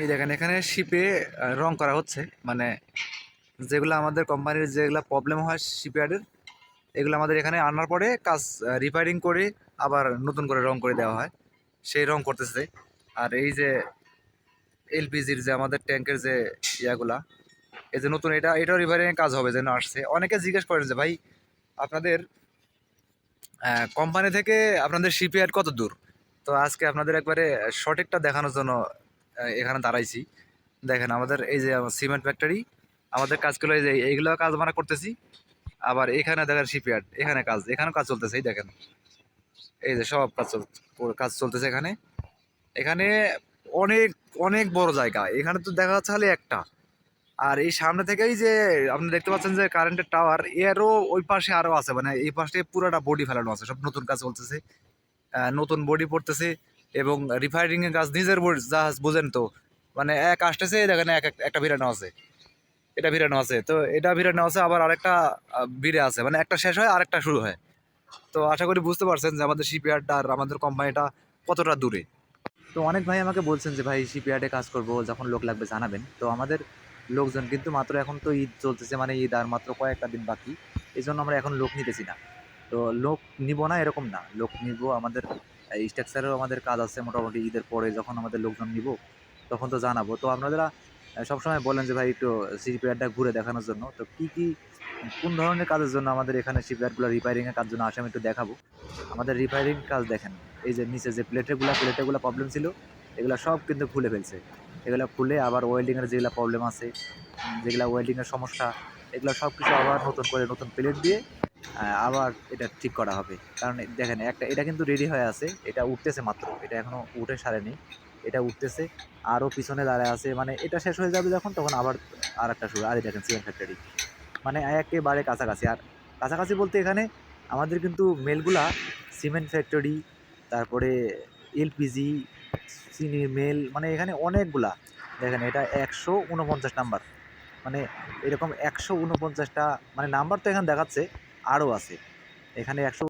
এই দেখেন, এখানে শিপে রং করা হচ্ছে। মানে যেগুলো আমাদের কোম্পানির যেগুলো প্রবলেম হয় শিপইয়ার্ডের এগুলো আমাদের এখানে আনার পরে কাজ রিপেয়ারিং করে আবার নতুন করে রং করে দেওয়া হয়। সেই রং করতেছে। আর এই যে এলপিজির যে আমাদের ট্যাঙ্কের যে ইয়াগুলা, এই যে নতুন, এটা, এটাও রিপেয়ারিং কাজ হবে যেন আসছে। অনেকে জিজ্ঞেস করেন যে, ভাই, আপনাদের কোম্পানি থেকে আপনাদের শিপইয়ার্ড কত দূর? তো আজকে আপনাদের একবারে সঠিকটা দেখানোর জন্য এখানে দাঁড়াইছি। দেখেন, আমাদের এই যে সিমেন্ট ফ্যাক্টরি আমাদের কাজগুলো এই যে এইগুলো কাজ আমরা করতেছি। আবার এখানে দেখেন শিপইয়ার্ড এখানে কাজ, এখানেও কাজ চলতেছে, এই দেখেন। এই যে সব কাজ কাজ চলতেছে এখানে। এখানে অনেক অনেক বড় জায়গা, এখানে তো দেখা যাচ্ছে খালি একটা। আর এই সামনে থেকেই যে আপনি দেখতে পাচ্ছেন যে কারেন্টের টাওয়ার এরও ওই পাশে আরও আছে মানে এই পাশে পুরোটা বডি ফেলানো আছে, সব নতুন কাজ চলতেছে। নতুন বডি পড়তেছে। এবং রিফাইনিং এর কাজ নিজের জাহাজ, বোঝেন তো? মানে এক আসতেছে, দেখেন এক- একটা ভিড়ানো আছে। এটা ভিড়ানো আছে। তো এটা ভিড়ানো আছে, আবার আরেকটা ভিড়ে আছে। মানে একটা শেষ হয়, আরেকটা শুরু হয়। তো আশা করি বুঝতে পারছেন যে আমাদের শিপইয়ার্ডটা আর আমাদের কোম্পানিটা কতটা দূরে। তো অনেক ভাই আমাকে বলছেন যে, ভাই শিপইয়ার্ডে কাজ করব, যখন লোক লাগবে জানাবেন। তো আমাদের লোকজন কিন্তু মাত্র এখন তো ঈদ চলতেছে মানে ঈদ আর মাত্র কয়েকটা দিন বাকি। এই জন্য আমরা এখন লোক নিতেছি না। তো লোক নিব না এরকম না। লোক নিব, আমাদের স্ট্রাকচারেও আমাদের কাজ আছে মোটামুটি ঈদের পরে যখন আমাদের লোকজন নিব, তখন তো জানাব। তো আপনারা সবসময় বলেন যে ভাই একটু শিপইয়ার্ডটা ঘুরে দেখানোর জন্য। তো কী কী, কোন ধরনের কাজের জন্য আমাদের এখানে শিপইয়ার্ডগুলো রিপেয়ারিংয়ের কাজ জন্য আসে আমি একটু দেখাবো। আমাদের রিপেয়ারিং কাজ দেখেন, এই যে নিচে যে প্লেটেগুলো প্লেটেগুলো প্রবলেম ছিল, এগুলো সব কিন্তু খুলে ফেলছে। এগুলো খুলে আবার ওয়েল্ডিংয়ের যেগুলো প্রবলেম আছে, যেগুলো ওয়েল্ডিংয়ের সমস্যা, এগুলো সব কিছু আবার নতুন করে নতুন প্লেট দিয়ে আবার এটা ঠিক করা হবে। কারণ দেখেন, একটা, এটা কিন্তু রেডি হয়ে আছে, এটা উঠতেছে মাত্র, এটা এখনও উঠে সারেনি, এটা উঠতেছে আরও পিছনে দাঁড়ায় আছে মানে এটা শেষ হয়ে যাবে যখন, তখন আবার আর একটা শুরু, আর দেখেন সিএম ফ্যাক্টরি মানে একেবারে কাছাকাছি, আর কাছাকাছি বলতে এখানে আমাদের কিন্তু মেলগুলা সিমেন্ট ফ্যাক্টরি তারপরে এলপিজি চিনির মেল মানে এখানে অনেকগুলা। দেখেন, এটা একশো উনপঞ্চাশ নাম্বার। মানে এরকম একশো উনপঞ্চাশটা মানে নাম্বার তো এখানে দেখাচ্ছে আরও আছে। এখানে একশো